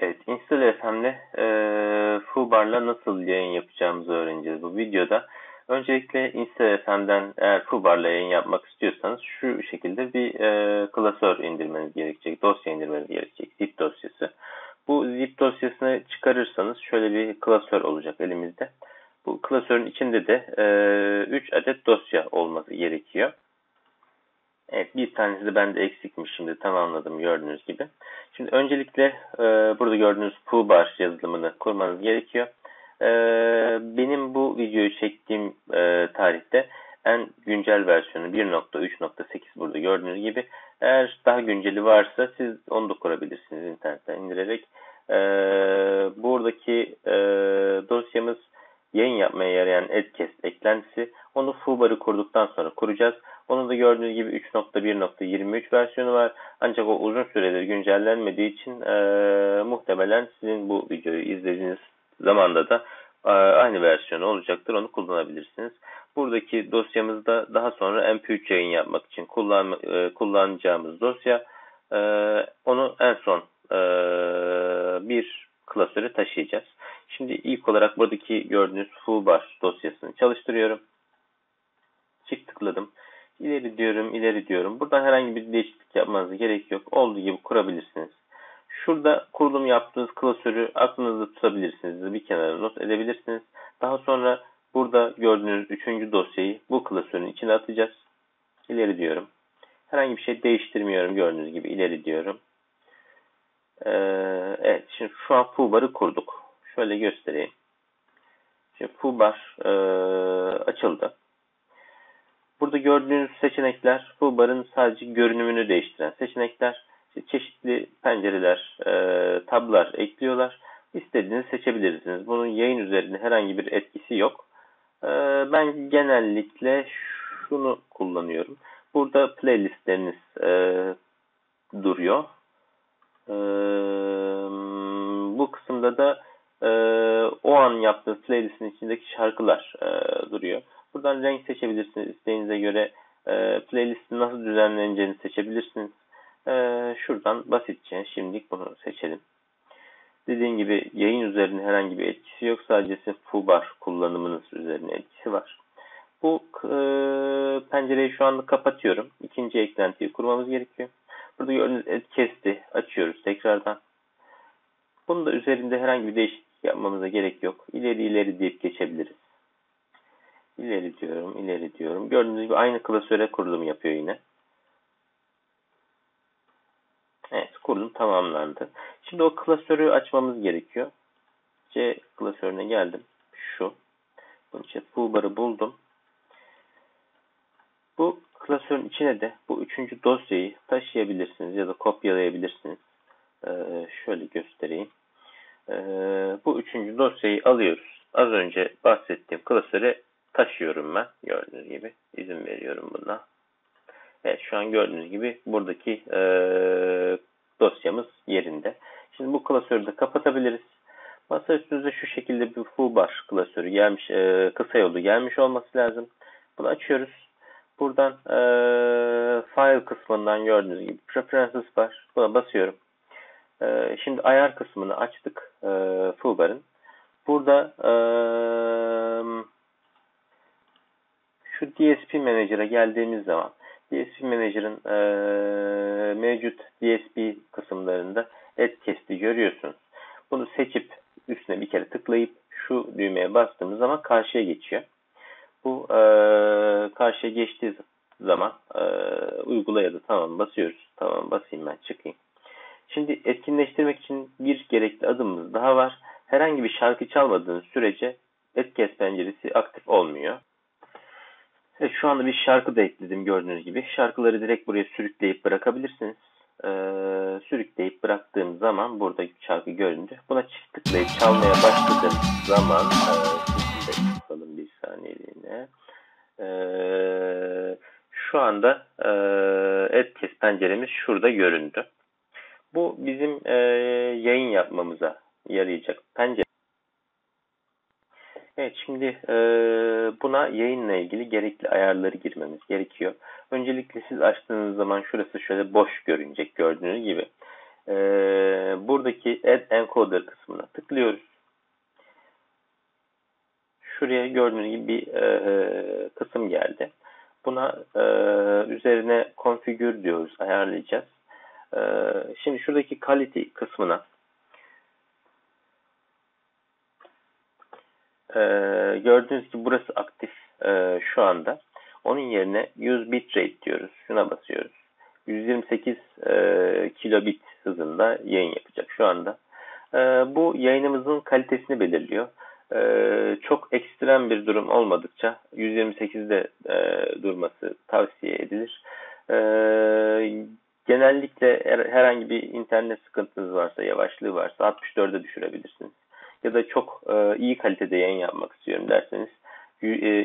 Evet, Install FM'de e, Fubar'la nasıl yayın yapacağımızı öğreneceğiz bu videoda. Öncelikle Install FM'den eğer Fubar'la yayın yapmak istiyorsanız şu şekilde bir e, klasör indirmeniz gerekecek, dosya indirmeniz gerekecek, zip dosyası. Bu zip dosyasını çıkarırsanız şöyle bir klasör olacak elimizde. Bu klasörün içinde de e, 3 adet dosya olması gerekiyor. Evet bir tanesi de bende eksikmiş şimdi tamamladım gördüğünüz gibi. Şimdi öncelikle e, burada gördüğünüz bar yazılımını kurmanız gerekiyor. E, benim bu videoyu çektiğim e, tarihte en güncel versiyonu 1.3.8 burada gördüğünüz gibi. Eğer daha günceli varsa siz onu da kurabilirsiniz internetten indirerek. E, buradaki e, dosyamız yayın yapmaya yarayan Edcast eklentisi. Onu Fubar'ı kurduktan sonra kuracağız. Onun da gördüğünüz gibi 3.1.23 versiyonu var. Ancak o uzun süredir güncellenmediği için e, muhtemelen sizin bu videoyu izlediğiniz zamanda da e, aynı versiyonu olacaktır. Onu kullanabilirsiniz. Buradaki dosyamızda daha sonra MP3 yayın yapmak için kullan, e, kullanacağımız dosya. E, onu en son e, bir klasöre taşıyacağız. Şimdi ilk olarak buradaki gördüğünüz fullbar dosyasını çalıştırıyorum. Çift tıkladım. İleri diyorum, ileri diyorum. Buradan herhangi bir değişiklik yapmanıza gerek yok. Olduğu gibi kurabilirsiniz. Şurada kurulum yaptığınız klasörü aklınızda tutabilirsiniz. Bir kenara not edebilirsiniz. Daha sonra burada gördüğünüz üçüncü dosyayı bu klasörün içine atacağız. İleri diyorum. Herhangi bir şey değiştirmiyorum. Gördüğünüz gibi ileri diyorum. Ee, evet şimdi şu an Fubar'ı kurduk. Şöyle göstereyim. Şimdi Fubar e, açıldı. Burada gördüğünüz seçenekler bu barın sadece görünümünü değiştiren seçenekler. İşte çeşitli pencereler, e, tablar ekliyorlar. İstediğinizi seçebilirsiniz. Bunun yayın üzerinde herhangi bir etkisi yok. E, ben genellikle şunu kullanıyorum. Burada playlistleriniz e, duruyor. E, bu kısımda da e, o an yaptığınız playlistin içindeki şarkılar e, duruyor. Buradan renk seçebilirsiniz. İsteğinize göre e, playlistin nasıl düzenleneceğini seçebilirsiniz. E, şuradan basitçe şimdilik bunu seçelim. Dediğim gibi yayın üzerinde herhangi bir etkisi yok. Sadece FUBAR kullanımınız üzerine etkisi var. Bu e, pencereyi şu anda kapatıyorum. İkinci eklentiyi kurmamız gerekiyor. Burada gördüğünüz etkesti. Açıyoruz tekrardan. Bunun da üzerinde herhangi bir değişiklik yapmamıza gerek yok. İleri ileri deyip geçebiliriz. İleri diyorum, ileri diyorum. Gördüğünüz gibi aynı klasöre kurulum yapıyor yine. Evet, kurulum tamamlandı. Şimdi o klasörü açmamız gerekiyor. C klasörüne geldim. Şu. Bunun için toolbar'ı buldum. Bu klasörün içine de bu üçüncü dosyayı taşıyabilirsiniz ya da kopyalayabilirsiniz. Ee, şöyle göstereyim. Ee, bu üçüncü dosyayı alıyoruz. Az önce bahsettiğim klasöre taşıyorum ben. Gördüğünüz gibi izin veriyorum buna. Evet şu an gördüğünüz gibi buradaki e, dosyamız yerinde. Şimdi bu klasörü de kapatabiliriz. Masa üstünüze şu şekilde bir full bar klasörü gelmiş, e, kısa yolu gelmiş olması lazım. Bunu açıyoruz. Buradan e, file kısmından gördüğünüz gibi preferences var. Buna basıyorum. E, şimdi ayar kısmını açtık e, full barın. Burada e, şu DSP Manager'a geldiğimiz zaman DSP Manager'ın e, mevcut DSP kısımlarında et kesti görüyorsunuz. Bunu seçip üstüne bir kere tıklayıp şu düğmeye bastığımız zaman karşıya geçiyor. Bu e, karşıya geçtiği zaman e, uygula ya da tamam basıyoruz. Tamam basayım ben çıkayım. Şimdi etkinleştirmek için bir gerekli adımımız daha var. Herhangi bir şarkı çalmadığınız sürece etkes penceresi aktif olmuyor. Evet, şu anda bir şarkı da ekledim gördüğünüz gibi. Şarkıları direkt buraya sürükleyip bırakabilirsiniz. Ee, sürükleyip bıraktığım zaman burada şarkı göründü. Buna çift tıklayıp çalmaya başladığım zaman e, bir saniyeliğine. Ee, şu anda e, Etkes penceremiz şurada göründü. Bu bizim e, yayın yapmamıza yarayacak pencere. Evet şimdi e, buna yayınla ilgili gerekli ayarları girmemiz gerekiyor. Öncelikle siz açtığınız zaman şurası şöyle boş görünecek gördüğünüz gibi. E, buradaki Add Encoder kısmına tıklıyoruz. Şuraya gördüğünüz gibi bir e, kısım geldi. Buna e, üzerine configure diyoruz, ayarlayacağız. E, şimdi şuradaki quality kısmına e, gördüğünüz gibi burası aktif e, şu anda. Onun yerine use bitrate diyoruz. Şuna basıyoruz. 128 e, kilobit hızında yayın yapacak şu anda. E, bu yayınımızın kalitesini belirliyor. E, çok ekstrem bir durum olmadıkça 128'de e, durması tavsiye edilir. E, genellikle her, herhangi bir internet sıkıntınız varsa, yavaşlığı varsa 64'e düşürebilirsiniz. Ya da çok e, iyi kalitede yayın yapmak istiyorum derseniz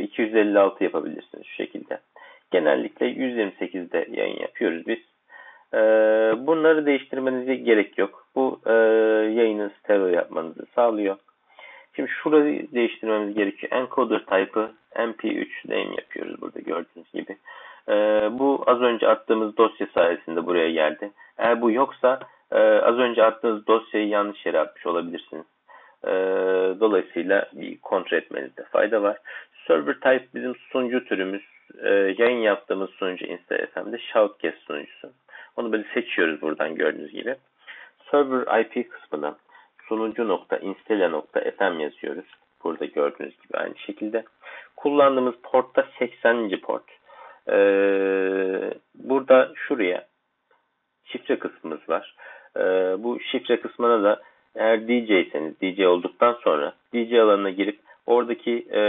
256 e, yapabilirsiniz şu şekilde. Genellikle 128'de yayın yapıyoruz biz. E, bunları değiştirmenize gerek yok. Bu e, yayını stereo yapmanızı sağlıyor. Şimdi şurayı değiştirmemiz gerekiyor. Encoder type'ı MP3 name yapıyoruz burada gördüğünüz gibi. Bu az önce attığımız dosya sayesinde buraya geldi. Eğer bu yoksa az önce attığınız dosyayı yanlış yere atmış olabilirsiniz. Dolayısıyla bir kontrol etmenizde fayda var. Server type bizim sunucu türümüz. E, yayın yaptığımız sunucu InstaFM'de Shoutcast sunucusu. Onu böyle seçiyoruz buradan gördüğünüz gibi. Server IP kısmına sunucu.installa.fm yazıyoruz. Burada gördüğünüz gibi aynı şekilde. Kullandığımız portta 80. port. Ee, burada şuraya şifre kısmımız var. Ee, bu şifre kısmına da eğer DJ'seniz DJ olduktan sonra DJ alanına girip oradaki e,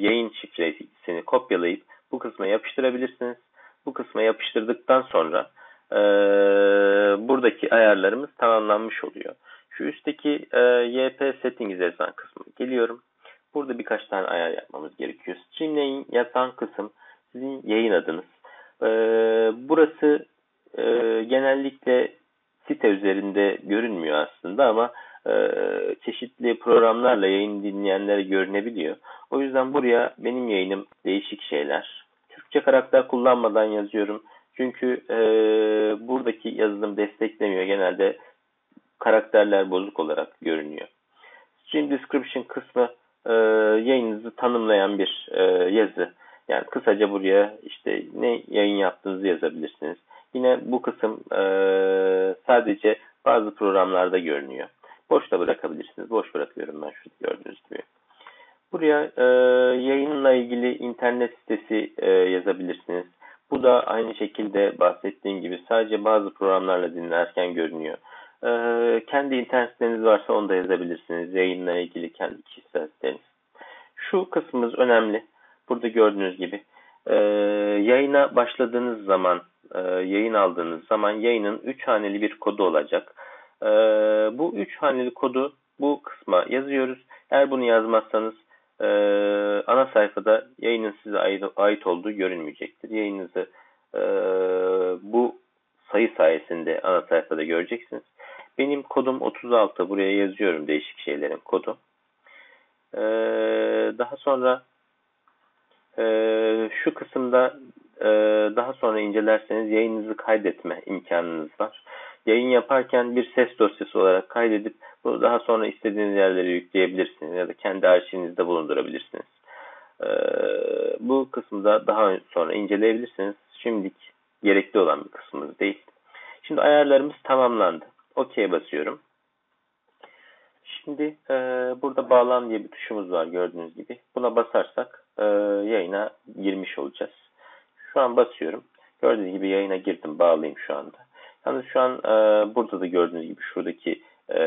yayın şifresini kopyalayıp bu kısma yapıştırabilirsiniz. Bu kısma yapıştırdıktan sonra e, buradaki ayarlarımız tamamlanmış oluyor. Şu üstteki e, YP settings yazan kısmı geliyorum. Burada birkaç tane ayar yapmamız gerekiyor. Streamlane yatan kısım sizin yayın adınız. E, burası e, genellikle site üzerinde görünmüyor aslında ama e, çeşitli programlarla yayın dinleyenlere görünebiliyor. O yüzden buraya benim yayınım değişik şeyler. Türkçe karakter kullanmadan yazıyorum. Çünkü e, buradaki yazılım desteklemiyor. Genelde karakterler bozuk olarak görünüyor. Stream description kısmı e, yayınınızı tanımlayan bir e, yazı. Yani kısaca buraya işte ne yayın yaptığınızı yazabilirsiniz. Yine bu kısım e, sadece bazı programlarda görünüyor. Boş da bırakabilirsiniz. Boş bırakıyorum ben şurada gördüğünüz gibi. Buraya e, yayınla ilgili internet sitesi e, yazabilirsiniz. Bu da aynı şekilde bahsettiğim gibi sadece bazı programlarla dinlerken görünüyor. E, kendi internet siteniz varsa onu da yazabilirsiniz. Yayınla ilgili kendi kişisel siteniz. Şu kısmımız önemli. Burada gördüğünüz gibi e, yayına başladığınız zaman, e, yayın aldığınız zaman yayının 3 haneli bir kodu olacak. E, bu 3 haneli kodu bu kısma yazıyoruz. Eğer bunu yazmazsanız e, ana sayfada yayının size ait, ait olduğu görünmeyecektir. Yayınınızı e, bu sayı sayesinde ana sayfada göreceksiniz. Benim kodum 36. Buraya yazıyorum değişik şeylerin kodu. E, daha sonra e, şu kısımda e, daha sonra incelerseniz yayınınızı kaydetme imkanınız var. Yayın yaparken bir ses dosyası olarak kaydedip bunu daha sonra istediğiniz yerlere yükleyebilirsiniz ya da kendi arşivinizde bulundurabilirsiniz. Ee, bu kısımda daha sonra inceleyebilirsiniz. Şimdilik gerekli olan bir kısmımız değil. Şimdi ayarlarımız tamamlandı. OK basıyorum. Şimdi e, burada bağlan diye bir tuşumuz var gördüğünüz gibi. Buna basarsak e, yayına girmiş olacağız. Şu an basıyorum. Gördüğünüz gibi yayına girdim. Bağlayayım şu anda. Yalnız şu an e, burada da gördüğünüz gibi şuradaki e,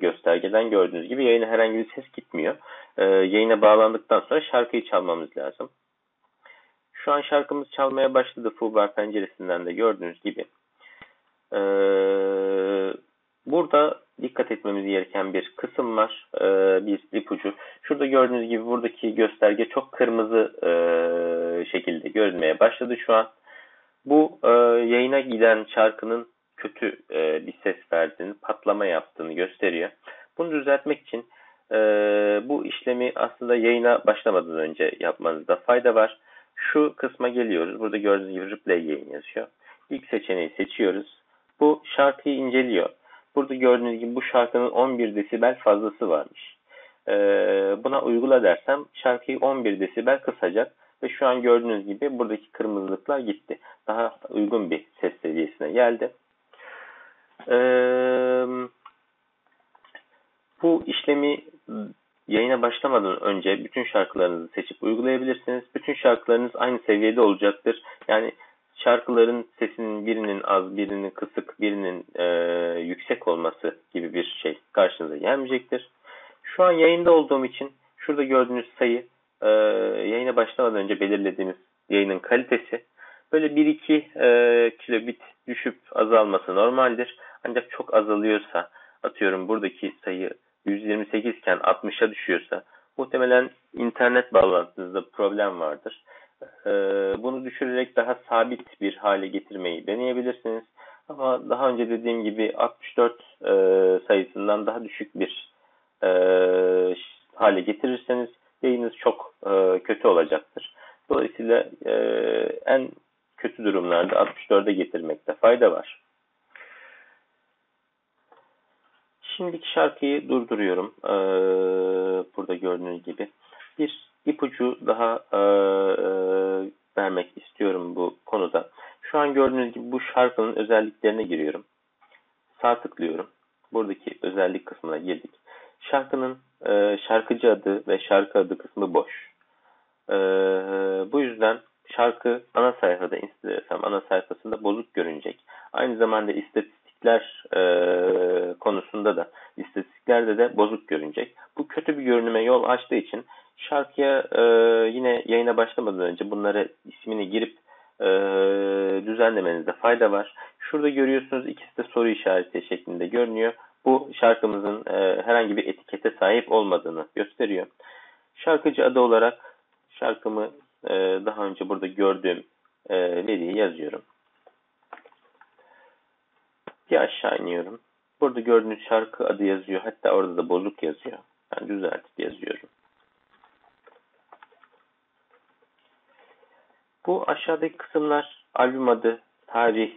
göstergeden gördüğünüz gibi yayına herhangi bir ses gitmiyor. E, yayına bağlandıktan sonra şarkıyı çalmamız lazım. Şu an şarkımız çalmaya başladı Fullbar penceresinden de gördüğünüz gibi. E, burada dikkat etmemiz gereken bir kısım var. E, bir ipucu. Şurada gördüğünüz gibi buradaki gösterge çok kırmızı e, şekilde görünmeye başladı şu an. Bu e, yayına giden şarkının kötü e, bir ses verdiğini, patlama yaptığını gösteriyor. Bunu düzeltmek için e, bu işlemi aslında yayına başlamadan önce yapmanızda fayda var. Şu kısma geliyoruz. Burada gördüğünüz gibi replay yayın yazıyor. İlk seçeneği seçiyoruz. Bu şarkıyı inceliyor. Burada gördüğünüz gibi bu şarkının 11 desibel fazlası varmış. E, buna uygula dersem şarkıyı 11 desibel kısacak ve şu an gördüğünüz gibi buradaki kırmızılıklar gitti. Daha uygun bir ses seviyesine geldi. Ee, bu işlemi yayına başlamadan önce bütün şarkılarınızı seçip uygulayabilirsiniz. Bütün şarkılarınız aynı seviyede olacaktır. Yani şarkıların sesinin birinin az, birinin kısık, birinin e, yüksek olması gibi bir şey karşınıza gelmeyecektir. Şu an yayında olduğum için şurada gördüğünüz sayı e, yayına başlamadan önce belirlediğimiz yayının kalitesi. Böyle 1-2 e, kilobit düşüp azalması normaldir. Ancak çok azalıyorsa atıyorum buradaki sayı 128 iken 60'a düşüyorsa muhtemelen internet bağlantınızda problem vardır. E, bunu düşürerek daha sabit bir hale getirmeyi deneyebilirsiniz. Ama daha önce dediğim gibi 64 e, sayısından daha düşük bir e, hale getirirseniz yayınız çok e, kötü olacaktır. Dolayısıyla e, en kötü durumlarda 64'e getirmekte fayda var. Şimdiki şarkıyı durduruyorum. Ee, burada gördüğünüz gibi. Bir ipucu daha e, e, vermek istiyorum bu konuda. Şu an gördüğünüz gibi bu şarkının özelliklerine giriyorum. Sağ tıklıyorum. Buradaki özellik kısmına girdik. Şarkının e, şarkıcı adı ve şarkı adı kısmı boş. E, bu yüzden şarkı ana sayfada Instagram ana sayfasında bozuk görünecek. Aynı zamanda istatistikler e, konusunda da istatistiklerde de bozuk görünecek. Bu kötü bir görünüme yol açtığı için şarkıya e, yine yayına başlamadan önce bunları ismini girip e, düzenlemenizde fayda var. Şurada görüyorsunuz ikisi de soru işareti şeklinde görünüyor. Bu şarkımızın e, herhangi bir etikete sahip olmadığını gösteriyor. Şarkıcı adı olarak şarkımı e, daha önce burada gördüğüm e, veriyi yazıyorum. Bir aşağı iniyorum. Burada gördüğünüz şarkı adı yazıyor. Hatta orada da bozuk yazıyor. Ben düzeltip yazıyorum. Bu aşağıdaki kısımlar albüm adı, tarih,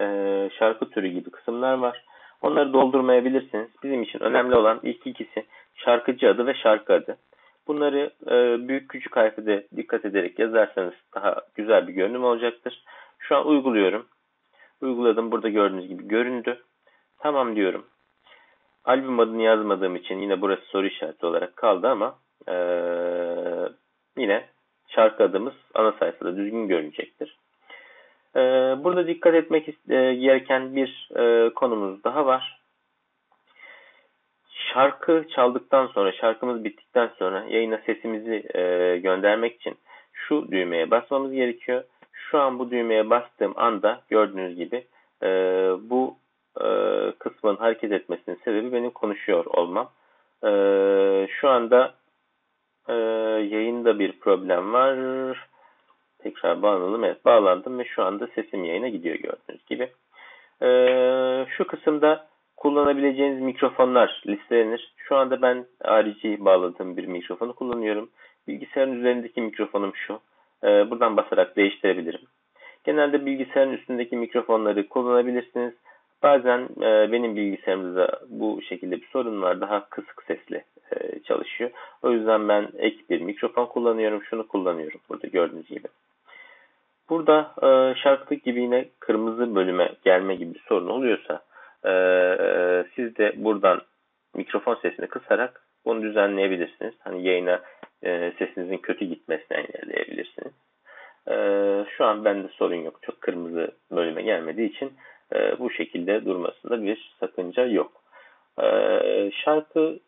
e, şarkı türü gibi kısımlar var. Onları doldurmayabilirsiniz. Bizim için önemli olan ilk ikisi şarkıcı adı ve şarkı adı. Bunları e, büyük küçük harfede dikkat ederek yazarsanız daha güzel bir görünüm olacaktır. Şu an uyguluyorum. Uyguladım. Burada gördüğünüz gibi göründü. Tamam diyorum. Albüm adını yazmadığım için yine burası soru işareti olarak kaldı ama e, yine şarkı adımız ana sayfada düzgün görünecektir. E, burada dikkat etmek e, gereken bir e, konumuz daha var şarkı çaldıktan sonra, şarkımız bittikten sonra yayına sesimizi e, göndermek için şu düğmeye basmamız gerekiyor. Şu an bu düğmeye bastığım anda gördüğünüz gibi bu kısmın hareket etmesinin sebebi benim konuşuyor olmam. Şu anda e, yayında bir problem var. Tekrar bağlanalım. Evet bağlandım ve şu anda sesim yayına gidiyor gördüğünüz gibi. E, şu kısımda kullanabileceğiniz mikrofonlar listelenir. Şu anda ben harici bağladığım bir mikrofonu kullanıyorum. Bilgisayarın üzerindeki mikrofonum şu. Ee, buradan basarak değiştirebilirim. Genelde bilgisayarın üstündeki mikrofonları kullanabilirsiniz. Bazen e, benim bilgisayarımda bu şekilde bir sorun var. Daha kısık sesli e, çalışıyor. O yüzden ben ek bir mikrofon kullanıyorum. Şunu kullanıyorum burada gördüğünüz gibi. Burada e, şarkılık gibi yine kırmızı bölüme gelme gibi bir sorun oluyorsa ee, siz de buradan mikrofon sesini kısarak bunu düzenleyebilirsiniz. Hani yayına e, sesinizin kötü gitmesini engelleyebilirsiniz. Ee, şu an bende sorun yok. Çok kırmızı bölüme gelmediği için e, bu şekilde durmasında bir sakınca yok. Ee, şarkı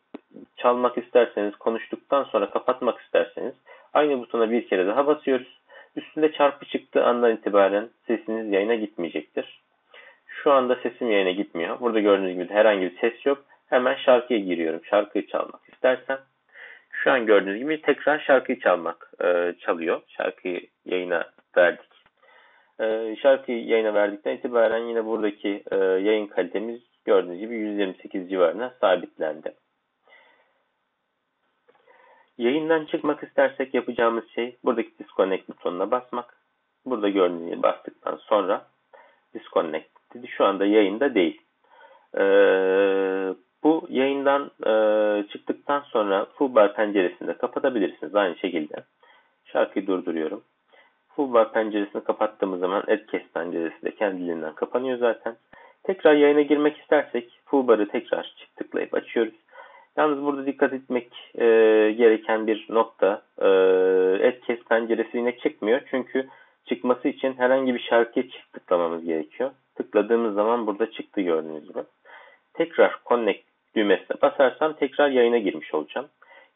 çalmak isterseniz, konuştuktan sonra kapatmak isterseniz aynı butona bir kere daha basıyoruz. Üstünde çarpı çıktığı andan itibaren sesiniz yayına gitmeyecektir. Şu anda sesim yayına gitmiyor. Burada gördüğünüz gibi herhangi bir ses yok. Hemen şarkıya giriyorum. Şarkıyı çalmak istersem. Şu an gördüğünüz gibi tekrar şarkıyı çalmak e, çalıyor. Şarkıyı yayına verdik. E, şarkıyı yayına verdikten itibaren yine buradaki e, yayın kalitemiz gördüğünüz gibi 128 civarına sabitlendi. Yayından çıkmak istersek yapacağımız şey buradaki disconnect butonuna basmak. Burada gibi bastıktan sonra disconnect dedi. Şu anda yayında değil. E, bu yayından e, çıktıktan sonra Fullbar penceresini de kapatabilirsiniz aynı şekilde. Şarkıyı durduruyorum. Fullbar penceresini kapattığımız zaman Adcast penceresi de kendiliğinden kapanıyor zaten. Tekrar yayına girmek istersek Fullbar'ı tekrar çift tıklayıp açıyoruz. Yalnız burada dikkat etmek e, gereken bir nokta e, Adcast penceresi yine çıkmıyor. Çünkü çıkması için herhangi bir şarkıya çift tıklamamız gerekiyor. Tıkladığımız zaman burada çıktı gördüğünüz gibi. Tekrar Connect düğmesine basarsam tekrar yayına girmiş olacağım.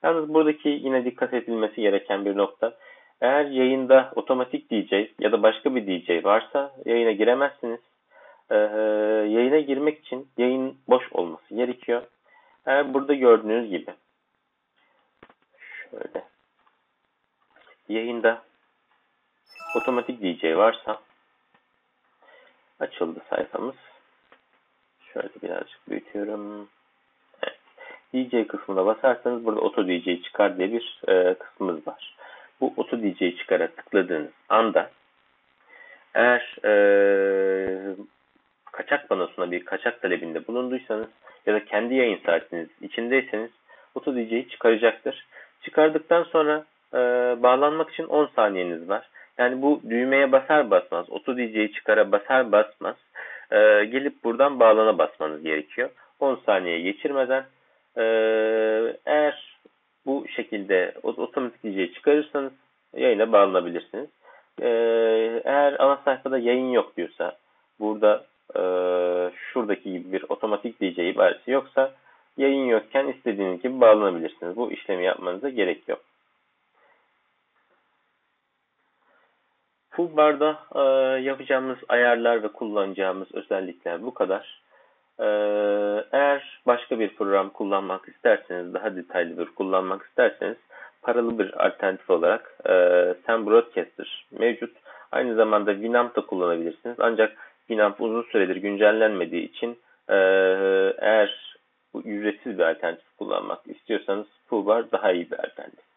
Yalnız buradaki yine dikkat edilmesi gereken bir nokta. Eğer yayında otomatik DJ ya da başka bir DJ varsa yayına giremezsiniz. Ee, yayına girmek için yayın boş olması gerekiyor. Eğer burada gördüğünüz gibi şöyle yayında otomatik DJ varsa açıldı sayfamız. Şöyle birazcık büyütüyorum. Evet. DJ kısmına basarsanız burada Auto DJ çıkar diye bir e, kısmımız var. Bu Auto DJ çıkara tıkladığınız anda eğer e, kaçak panosuna bir kaçak talebinde bulunduysanız ya da kendi yayın saatiniz içindeyseniz Auto DJ'yi çıkaracaktır. Çıkardıktan sonra e, bağlanmak için 10 saniyeniz var. Yani bu düğmeye basar basmaz, Auto DJ'yi çıkara basar basmaz e, gelip buradan bağlana basmanız gerekiyor. 10 saniye geçirmeden e, eğer bu şekilde otomatik DJ'yi çıkarırsanız yayına bağlanabilirsiniz. E, eğer ana sayfada yayın yok diyorsa burada e, şuradaki gibi bir otomatik DJ ibaresi yoksa yayın yokken istediğiniz gibi bağlanabilirsiniz. Bu işlemi yapmanıza gerek yok. Fullbar'da e, yapacağımız ayarlar ve kullanacağımız özellikler bu kadar. E, eğer başka bir program kullanmak isterseniz, daha detaylı bir kullanmak isterseniz paralı bir alternatif olarak e, Sam Broadcaster mevcut. Aynı zamanda Winamp da kullanabilirsiniz. Ancak Winamp uzun süredir güncellenmediği için e, eğer bu ücretsiz bir alternatif kullanmak istiyorsanız Fullbar daha iyi bir alternatif.